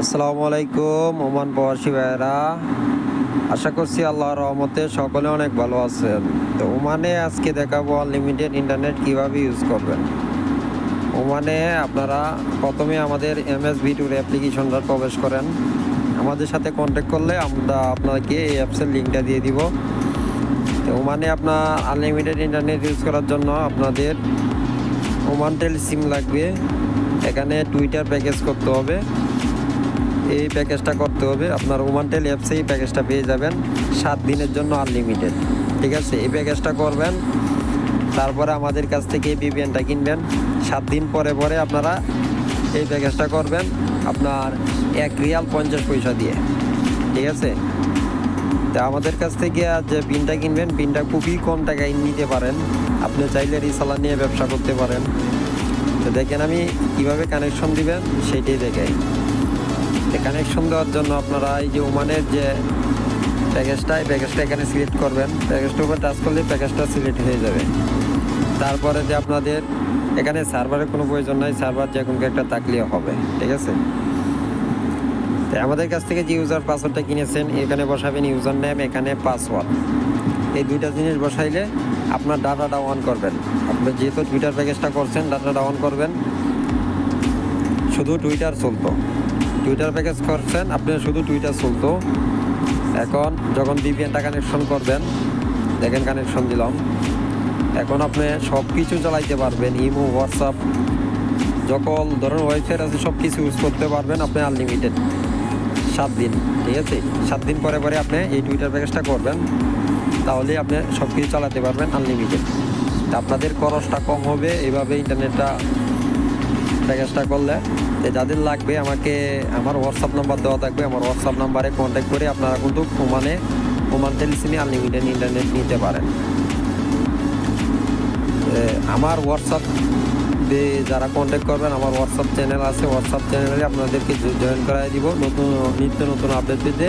আসসালামু আলাইকুম, ওমান প্রবাসী ভাইয়েরা। আশা করছি আল্লাহর রহমতে সকলে অনেক ভালো আছেন। তো ওমানে আজকে দেখাবো আনলিমিটেড ইন্টারনেট কীভাবে ইউজ করবেন। ওমানে আপনারা প্রথমে আমাদের এম এস ভিটুর অ্যাপ্লিকেশনটা প্রবেশ করেন। আমাদের সাথে কন্ট্যাক্ট করলে আমরা আপনাকে এই অ্যাপসের লিঙ্কটা দিয়ে দিব। তো ওমানে আপনার আনলিমিটেড ইন্টারনেট ইউজ করার জন্য আপনাদের ওমান টেল সিম লাগবে। এখানে টুইটার প্যাকেজ করতে হবে। এই প্যাকেজটা করতে হবে। আপনার ওমানটেল অ্যাপসে এই প্যাকেজটা পেয়ে যাবেন। সাত দিনের জন্য আনলিমিটেড ঠিক আছে? এই প্যাকেজটা করবেন। তারপরে আমাদের কাছ থেকে এই বিবিএনটা কিনবেন। সাত দিন পরে পরে আপনারা এই প্যাকেজটা করবেন আপনার এক রিয়াল পঞ্চাশ পয়সা দিয়ে। ঠিক আছে? তা আমাদের কাছ থেকে যে পিনটা কিনবেন পিনটা খুবই কম টাকায় নিতে পারেন। আপনি চাইলে রিসালা নিয়ে ব্যবসা করতে পারেন। তো দেখেন আমি কীভাবে কানেকশন দিবেন, সেটাই দেখাই। কানেকশন দেওয়ার জন্য আপনারা এই যে ওমানের যে প্যাকেজটা, এই প্যাকেজটা এখানে সিলেক্ট করবেন। প্যাকেজটার উপর টাচ করলে প্যাকেজটা সিলেক্ট হয়ে যাবে। তারপরে যে আপনাদের এখানে সার্ভারের কোনো প্রয়োজন নাই সার্ভার যে কোনো একটা থাকলেও হবে, ঠিক আছে? তো আমাদের কাছ থেকে যে ইউজার পাসওয়ার্ডটা কিনেছেন, এখানে বসাবেন ইউজার নেম এখানে পাসওয়ার্ড এই দুইটা জিনিস বসাইলে আপনার ডাটাটা অন করবেন। আপনি যেহেতু টুইটার প্যাকেজটা করছেন ডাটাটা অন করবেন। শুধু টুইটার চলতো। টুইটার প্যাকেজ করছেন। আপনি শুধু টুইটার চলতো। এখন যখন বিপিএনটা কানেকশন করবেন, দেখেন কানেকশন দিলাম। এখন আপনি সব কিছু চালাইতে পারবেন, ইমো হোয়াটসঅ্যাপ যখন ধরুন ওয়াইফাই আছে সব কিছু ইউজ করতে পারবেন আপনি আনলিমিটেড সাত দিন, ঠিক আছে? সাত দিন পরে পরে আপনি এই টুইটার প্যাকেজটা করবেন। তাহলে আপনি সব কিছু চালাতে পারবেন আনলিমিটেড আপনাদের খরচটা কম হবে, এভাবে ইন্টারনেটটা প্যাকেজটা করলে যাদের লাগবে আমাকে, আমার হোয়াটসঅ্যাপ নাম্বার দেওয়া থাকবে। আমার হোয়াটসঅ্যাপ নাম্বারে কন্ট্যাক্ট করে আপনারা কিন্তু ওমানে ওমান টেলিসিমে আনলিমিটেড ইন্টারনেট নিতে পারেন। আমার হোয়াটসঅ্যাপ দিয়ে যারা কন্ট্যাক্ট করবেন, আমার হোয়াটসঅ্যাপ চ্যানেল আছে। হোয়াটসঅ্যাপ চ্যানেলে আপনাদেরকে জয়েন করাই দিব। নতুন, নিত্য নতুন আপডেট পেতে।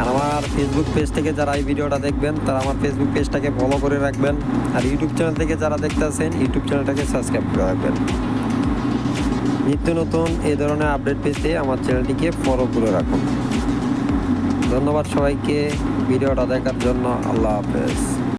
আর আমার ফেসবুক পেজ থেকে যারা এই ভিডিওটা দেখবেন, তারা আমার ফেসবুক পেজটাকে ফলো করে রাখবেন। আর ইউটিউব চ্যানেল থেকে যারা দেখতে আছেন ইউটিউব চ্যানেলটাকে সাবস্ক্রাইব করে রাখবেন। নিত্য নতুন এ ধরনের আপডেট পেতে আমার চ্যানেলটিকে ফলো করে রাখুন। ধন্যবাদ সবাইকে, ভিডিওটা দেখার জন্য আল্লাহ হাফেজ।